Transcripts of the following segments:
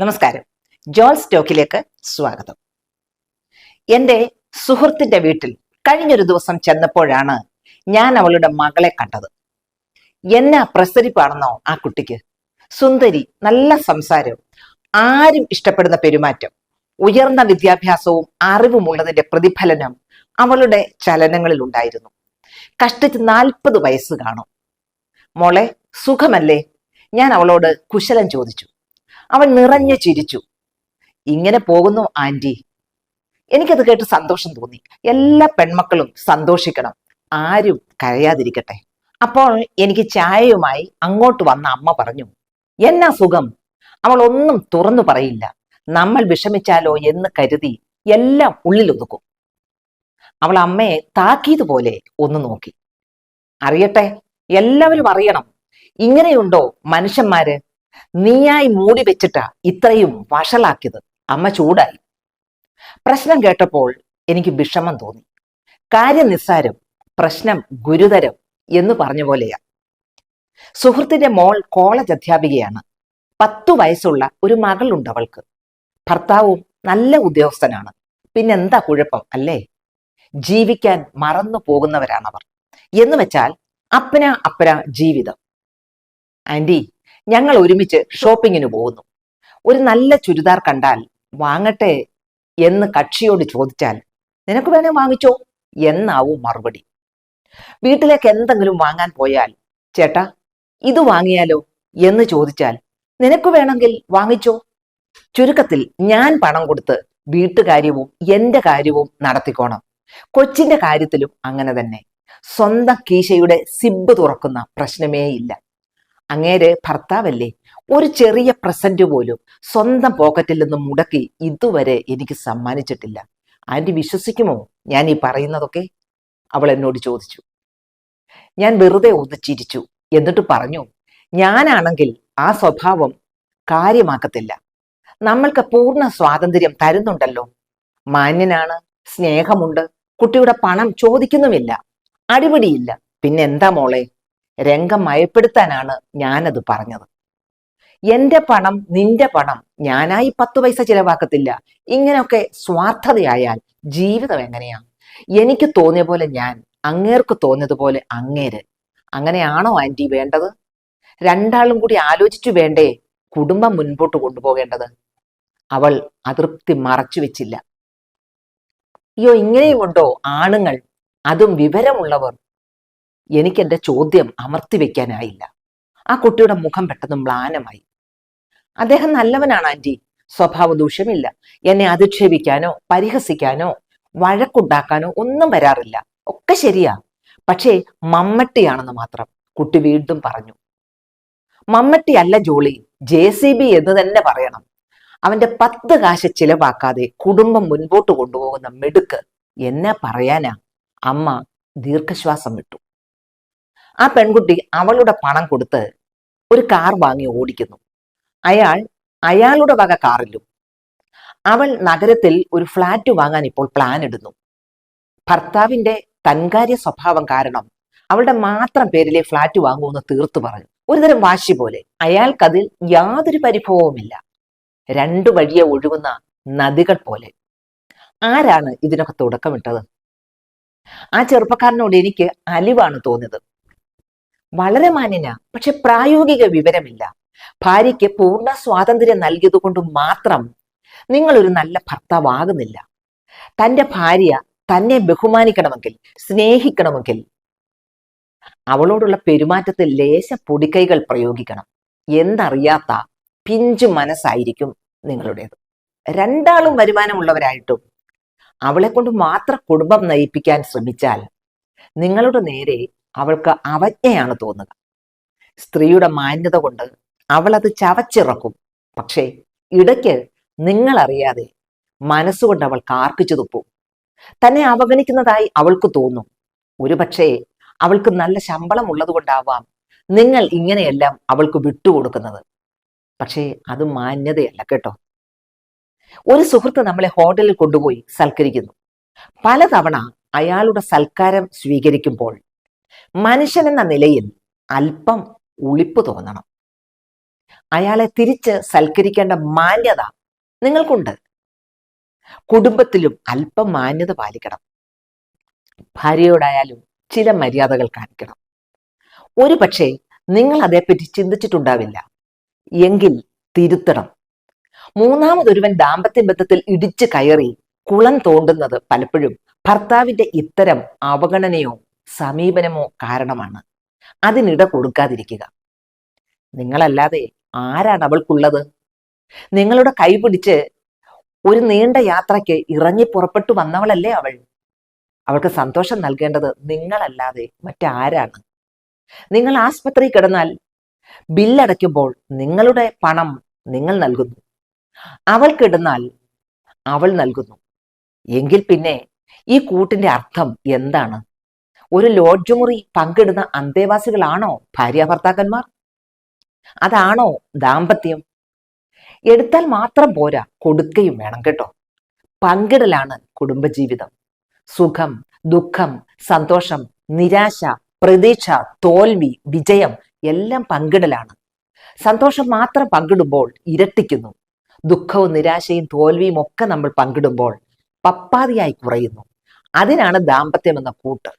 നമസ്കാരം. ജോൾസ് ടോക്കിലേക്ക് സ്വാഗതം. എന്റെ സുഹൃത്തിന്റെ വീട്ടിൽ കഴിഞ്ഞൊരു ദിവസം ചെന്നപ്പോഴാണ് ഞാൻ അവളുടെ മകളെ കണ്ടത്. എന്നാ പ്രസരിപ്പാണെന്നോ ആ കുട്ടിക്ക്? സുന്ദരി നല്ല സംസാരവും ആരും ഇഷ്ടപ്പെടുന്ന പെരുമാറ്റം ഉയർന്ന വിദ്യാഭ്യാസവും അറിവുമുള്ളതിന്റെ പ്രതിഫലനം അവളുടെ ചലനങ്ങളിൽ ഉണ്ടായിരുന്നു. കഷ്ടിച്ച് നാൽപ്പത് വയസ്സ് കാണും. മോളെ സുഖമല്ലേ? ഞാൻ അവളോട് കുശലം ചോദിച്ചു. അവൻ നിറഞ്ഞു ചിരിച്ചു. ഇങ്ങനെ പോകുന്നു ആന്റി. എനിക്കത് കേട്ട് സന്തോഷം തോന്നി. എല്ലാ പെൺമക്കളും സന്തോഷിക്കണം. ആരും കരയാതിരിക്കട്ടെ. അപ്പോൾ എനിക്ക് ചായയുമായി അങ്ങോട്ട് വന്ന അമ്മ പറഞ്ഞു എന്നാ സുഖം. അവൾ ഒന്നും തുറന്നു പറയില്ല. നമ്മൾ വിഷമിച്ചാലോ എന്ന് കരുതി എല്ലാം ഉള്ളിലൊതുക്കും. അവൾ അമ്മയെ താക്കീത് പോലെ ഒന്ന് നോക്കി. അറിയട്ടെ എല്ലാവരും അറിയണം. ഇങ്ങനെയുണ്ടോ മനുഷ്യന്മാര്? നീയായി മൂടി വെച്ചിട്ടാ ഇത്രയും വഷളാക്കിയത്. അമ്മ ചൂടായി. പ്രശ്നം കേട്ടപ്പോൾ എനിക്ക് വിഷമം തോന്നി. കാര്യം നിസ്സാരം പ്രശ്നം ഗുരുതരം എന്ന് പറഞ്ഞ പോലെയാ. സുഹൃത്തിന്റെ മോൾ കോളേജ് അധ്യാപികയാണ്. പത്തു വയസ്സുള്ള ഒരു മകളുണ്ട് അവൾക്ക്. ഭർത്താവും നല്ല ഉദ്യോഗസ്ഥനാണ്. പിന്നെന്താ കുഴപ്പം അല്ലേ? ജീവിക്കാൻ മറന്നു പോകുന്നവരാണവർ. എന്ന് വെച്ചാൽ അപ്പന അപ്പന ജീവിതം. ആന്റി ഞങ്ങൾ ഒരുമിച്ച് ഷോപ്പിങ്ങിന് പോകുന്നു. ഒരു നല്ല ചുരിദാർ കണ്ടാൽ വാങ്ങട്ടെ എന്ന് കക്ഷിയോട് ചോദിച്ചാൽ നിനക്ക് വേണേ വാങ്ങിച്ചോ? എന്നാവും മറുപടി. വീട്ടിലേക്ക് എന്തെങ്കിലും വാങ്ങാൻ പോയാൽ ചേട്ടാ ഇത് വാങ്ങിയാലോ? എന്ന് ചോദിച്ചാൽ നിനക്ക് വേണമെങ്കിൽ വാങ്ങിച്ചോ? ചുരുക്കത്തിൽ ഞാൻ പണം കൊടുത്ത് വീട്ടുകാര്യവും എന്റെ കാര്യവും നടത്തിക്കോണം. കൊച്ചിന്റെ കാര്യത്തിലും അങ്ങനെ തന്നെ. സ്വന്തം കീശയുടെ സിബ് തുറക്കുന്ന പ്രശ്നമേ ഇല്ല അങ്ങേരെ ഭർത്താവല്ലേ? ഒരു ചെറിയ പ്രസന്റ് പോലും സ്വന്തം പോക്കറ്റിൽ നിന്ന് മുടക്കി ഇതുവരെ എനിക്ക് സമ്മാനിച്ചിട്ടില്ല. ആന്റി വിശ്വസിക്കുമോ ഞാൻ ഈ പറയുന്നതൊക്കെ? അവൾ എന്നോട് ചോദിച്ചു. ഞാൻ വെറുതെ ഒന്ന് ചിരിച്ചു. എന്നിട്ട് പറഞ്ഞു ഞാനാണെങ്കിൽ ആ സ്വഭാവം കാര്യമാക്കത്തില്ല. നമ്മൾക്ക് പൂർണ സ്വാതന്ത്ര്യം തരുന്നുണ്ടല്ലോ. മാന്യനാണ് സ്നേഹമുണ്ട് കുട്ടിയുടെ പണം ചോദിക്കുന്നുമില്ല അടിപിടിയില്ല. പിന്നെന്താ മോളെ? രംഗം മയപ്പെടുത്താനാണ് ഞാനത് പറഞ്ഞത്. എന്റെ പണം നിന്റെ പണം ഞാനായി പത്ത് പൈസ ചിലവാക്കത്തില്ല. ഇങ്ങനെയൊക്കെ സ്വാർത്ഥതയായാൽ ജീവിതം എങ്ങനെയാ? എനിക്ക് തോന്നിയ പോലെ ഞാൻ അങ്ങേർക്ക് തോന്നിയതുപോലെ അങ്ങേര്. അങ്ങനെയാണോ ആന്റി വേണ്ടത്? രണ്ടാളും കൂടി ആലോചിച്ചു വേണ്ടേ കുടുംബം മുൻപോട്ട് കൊണ്ടുപോകേണ്ടത്? അവൾ അതൃപ്തി മറച്ചു വെച്ചില്ല. അയ്യോ ഇങ്ങനെയുമുണ്ടോ ആണുങ്ങൾ? അതും വിവരമുള്ളവർ എനിക്ക് എന്റെ ചോദ്യം അമർത്തി വെക്കാനായില്ല. ആ കുട്ടിയുടെ മുഖം പെട്ടെന്ന് മ്ലാനമായി. അദ്ദേഹം നല്ലവനാണ് ആന്റി. സ്വഭാവ ദൂഷ്യമില്ല. എന്നെ അധിക്ഷേപിക്കാനോ പരിഹസിക്കാനോ വഴക്കുണ്ടാക്കാനോ ഒന്നും വരാറില്ല. ഒക്കെ ശരിയാ. പക്ഷേ മമ്മട്ടിയാണെന്ന് മാത്രം കുട്ടി വീണ്ടും പറഞ്ഞു. മമ്മട്ടി അല്ല ജോളി. ജെ സി ബി എന്ന് തന്നെ പറയണം. അവന്റെ പത്ത് കാശ് ചിലവാക്കാതെ കുടുംബം മുൻപോട്ട് കൊണ്ടുപോകുന്ന മെടുക്ക് എന്നെ പറയാനാ. അമ്മ ദീർഘശ്വാസം വിട്ടു. ആ പെൺകുട്ടി അവളുടെ പണം കൊടുത്ത് ഒരു കാർ വാങ്ങി ഓടിക്കുന്നു. അയാൾ അയാളുടെ വക കാറിലും. അവൾ നഗരത്തിൽ ഒരു ഫ്ലാറ്റ് വാങ്ങാൻ ഇപ്പോൾ പ്ലാൻ ഇടുന്നു. ഭർത്താവിന്റെ തൻകാര്യ സ്വഭാവം കാരണം അവളുടെ മാത്രം പേരിലെ ഫ്ലാറ്റ് വാങ്ങുമെന്ന് തീർത്തു പറഞ്ഞു. ഒരുതരം വാശി പോലെ. അയാൾക്കതിൽ യാതൊരു പരിഭവവുമില്ല. രണ്ടു വഴിയെ ഒഴുകുന്ന നദികൾ പോലെ. ആരാണ് ഇതിനൊക്കെ തുടക്കമിട്ടത്? ആ ചെറുപ്പക്കാരനോട് എനിക്ക് അലിവാണ് തോന്നിയത്. വളരെ മാന്യന. പക്ഷെ പ്രായോഗിക വിവരമില്ല. ഭാര്യയ്ക്ക് പൂർണ സ്വാതന്ത്ര്യം നൽകിയതുകൊണ്ട് മാത്രം നിങ്ങൾ ഒരു നല്ല ഭർത്താവാകുന്നില്ല. തന്റെ ഭാര്യ തന്നെ ബഹുമാനിക്കണമെങ്കിൽ സ്നേഹിക്കണമെങ്കിൽ അവളോടുള്ള പെരുമാറ്റത്തിൽ ലേശ പൊടിക്കൈകൾ പ്രയോഗിക്കണം. എന്തറിയാത്ത പിഞ്ചു മനസ്സായിരിക്കും നിങ്ങളുടേത്. രണ്ടാളും വരുമാനമുള്ളവരായിട്ടും അവളെ കൊണ്ട് മാത്രം കുടുംബം നയിപ്പിക്കാൻ ശ്രമിച്ചാൽ നിങ്ങളുടെ നേരെ അവൾക്ക് അവജ്ഞയാണ് തോന്നുക. സ്ത്രീയുടെ മാന്യത കൊണ്ട് അവൾ അത് ചവച്ചിറക്കും. പക്ഷേ ഇടയ്ക്ക് നിങ്ങളറിയാതെ മനസ്സുകൊണ്ട് അവൾ കാർക്കിച്ചു തുപ്പും. തന്നെ അവഗണിക്കുന്നതായി അവൾക്ക് തോന്നും. ഒരുപക്ഷേ അവൾക്ക് നല്ല ശമ്പളം ഉള്ളതുകൊണ്ടാവാം നിങ്ങൾ ഇങ്ങനെയെല്ലാം അവൾക്ക് വിട്ടുകൊടുക്കുന്നത്. പക്ഷേ അത് മാന്യതയല്ല കേട്ടോ. ഒരു സുഹൃത്ത് നമ്മളെ ഹോട്ടലിൽ കൊണ്ടുപോയി സൽക്കരിക്കുന്നു. പലതവണ അയാളുടെ സൽക്കാരം സ്വീകരിക്കുമ്പോൾ മനുഷ്യൻ എന്ന നിലയിൽ അല്പം ഉളിപ്പ് തോന്നണം. അയാളെ തിരിച്ച് സൽക്കരിക്കേണ്ട മാന്യത നിങ്ങൾക്കുണ്ട്. കുടുംബത്തിലും അല്പം മാന്യത പാലിക്കണം. ഭാര്യയോടായാലും ചില മര്യാദകൾ കാണിക്കണം. ഒരു പക്ഷേ നിങ്ങൾ അതേപ്പറ്റി ചിന്തിച്ചിട്ടുണ്ടാവില്ല. എങ്കിൽ തിരുത്തണം. മൂന്നാമതൊരുവൻ ദാമ്പത്യ ബന്ധത്തിൽ ഇടിച്ചു കയറി കുളം തോണ്ടുന്നത് പലപ്പോഴും ഭർത്താവിന്റെ ഇത്തരം അവഗണനയോ സമീപനമോ കാരണമാണ്. അതിനിട കൊടുക്കാതിരിക്കുക. നിങ്ങളല്ലാതെ ആരാണ് അവൾക്കുള്ളത്? നിങ്ങളുടെ കൈ പിടിച്ച് ഒരു നീണ്ട യാത്രയ്ക്ക് ഇറങ്ങി പുറപ്പെട്ടു വന്നവളല്ലേ അവൾ? അവൾക്ക് സന്തോഷം നൽകേണ്ടത് നിങ്ങളല്ലാതെ മറ്റാരാണ്? നിങ്ങൾ ആസ്പത്രി കിടന്നാൽ ബില്ലടയ്ക്കുമ്പോൾ നിങ്ങളുടെ പണം നിങ്ങൾ നൽകുന്നു. അവൾ കിടന്നാൽ അവൾ നൽകുന്നു. എങ്കിൽ പിന്നെ ഈ കൂട്ടിന്റെ അർത്ഥം എന്താണ്? ഒരു ലോഡ്ജ് മുറി പങ്കിടുന്ന അന്തേവാസികളാണോ ഭാര്യ ഭർത്താക്കന്മാർ അതാണോ ദാമ്പത്യം? എടുത്താൽ മാത്രം പോരാ കൊടുക്കുകയും വേണം കേട്ടോ. പങ്കിടലാണ് കുടുംബജീവിതം. സുഖം ദുഃഖം സന്തോഷം നിരാശ പ്രതീക്ഷ തോൽവി വിജയം എല്ലാം പങ്കിടലാണ്. സന്തോഷം മാത്രം പങ്കിടുമ്പോൾ ഇരട്ടിക്കുന്നു. ദുഃഖവും നിരാശയും തോൽവിയും ഒക്കെ നമ്മൾ പങ്കിടുമ്പോൾ പപ്പാതിയായി കുറയുന്നു. അതിനാണ് ദാമ്പത്യം എന്ന കൂട്ട്.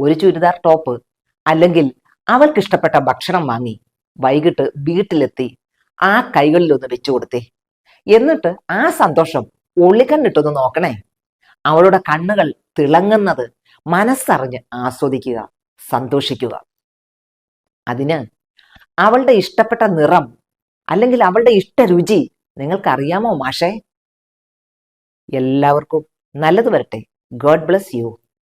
ഒരു ചുരിദാർ ടോപ്പ് അല്ലെങ്കിൽ അവൾക്ക് ഇഷ്ടപ്പെട്ട ഭക്ഷണം വാങ്ങി വൈകിട്ട് വീട്ടിലെത്തി ആ കൈകളിലൊന്ന് വെച്ചു കൊടുത്തേ. എന്നിട്ട് ആ സന്തോഷം ഒളിക്കണ്ണിട്ടൊന്ന് നോക്കണേ. അവളുടെ കണ്ണുകൾ തിളങ്ങുന്നത് മനസ്സറിഞ്ഞ് ആസ്വദിക്കുക സന്തോഷിക്കുക. അതിന് അവളുടെ ഇഷ്ടപ്പെട്ട നിറം അല്ലെങ്കിൽ അവളുടെ ഇഷ്ട രുചി നിങ്ങൾക്കറിയാമോ മാഷേ? എല്ലാവർക്കും നല്ലത് വരട്ടെ. God bless you.